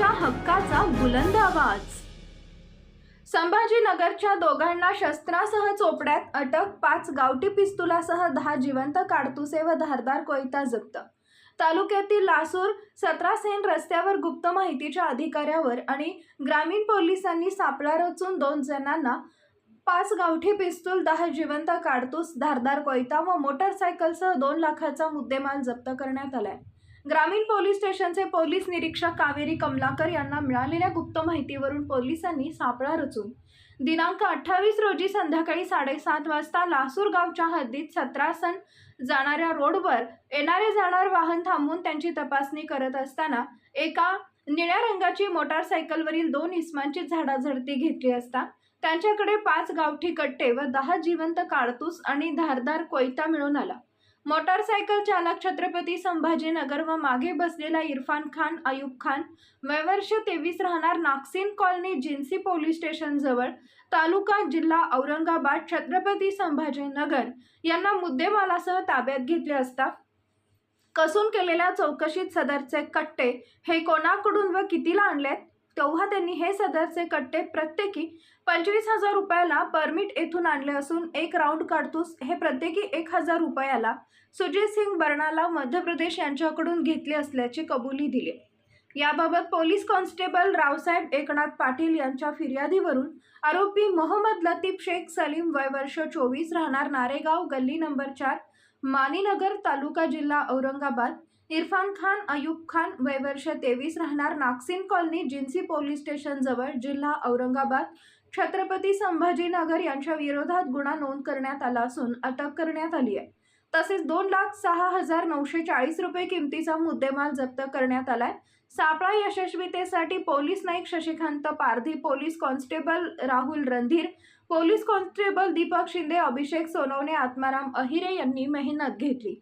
जनतेच्या हक्काचा बुलंद आवाज. संभाजीनगरच्या दोघांना शस्त्रासह चोपड्यात अटक पाच गावठी पिस्तुलासह दहा जिवंत काडतुसे व धारदार कोयता जप्त. तालुक्यातील लासूर सतरा सेन रस्त्यावर गुप्त माहितीच्या अधिकाऱ्यावर आणि ग्रामीण पोलिसांनी सापळा रचून दोन जणांना पाच गावठी पिस्तूल दहा जिवंत काडतूस धारदार कोयता व मोटरसायकलसह दोन लाखाचा मुद्देमाल जप्त करण्यात आलाय. ग्रामीण पोलीस स्टेशनचे पोलीस निरीक्षक कावेरी कमलाकर यांना मिळालेल्या गुप्त माहितीवरून पोलिसांनी सापळा रचून दिनांक अठ्ठावीस रोजी संध्याकाळी साडेसात वाजता लासूर गावच्या हद्दीत सत्रासन जाणाऱ्या रोडवर येणारे जाणार वाहन थांबवून त्यांची तपासणी करत असताना एका निळ्या रंगाची मोटारसायकलवरील दोन इस्मांची झाडाझडती घेतली असता त्यांच्याकडे पाच गावठी कट्टे व दहा जिवंत काडतूस आणि धारदार कोयता मिळून आला. मोटारसायकल चालक छत्रपती संभाजीनगर व मागे बसलेला इरफान खान अयूब खान वयवर्ष तेवीस राहणार नागसीन कॉलनी जिन्सी पोलीस स्टेशनजवळ तालुका जिल्हा औरंगाबाद छत्रपती संभाजीनगर यांना मुद्देमालासह ताब्यात घेतले असता कसून केलेल्या चौकशीत सदरचे कट्टे हे कोणाकडून व कितीला आणलेत? तेव्हा त्यांनी हे सदरचे कट्टे प्रत्येकी पंचवीस हजार रुपयाला परमिट येथून आणले असून एक राऊंड काडतूस हे प्रत्येकी एक हजार रुपयाला सुजित सिंग बर्णाला मध्य प्रदेश यांच्याकडून घेतले असल्याची कबुली दिली. याबाबत पोलीस कॉन्स्टेबल रावसाहेब एकनाथ पाटील यांच्या फिर्यादीवरून आरोपी मोहम्मद लतीफ शेख सलीम वय वर्ष चोवीस राहणार नारेगाव गल्ली नंबर चार मानीनगर तालुका जिल्हा औरंगाबाद इरफान खान अयूब खान वय वर्ष तेवीस राहणार नागसिन कॉलनी जिन्सी पोलीस स्टेशनजवळ जिल्हा औरंगाबाद. छत्रपती संभाजीनगर यांच्या विरोधात गुन्हा नोंद करण्यात आला असून अटक करण्यात आली आहे. तसेच दोन लाख सहा हजार नऊशे चाळीस रुपये किमतीचा मुद्देमाल जप्त करण्यात आलाय. सापळा यशस्वीतेसाठी police Naik Shashikant Pardhi police constable Rahul Randhir police constable Deepak Shinde Abhishek Sonawane Atmaram Ahire यांनी मेहनत घेतली.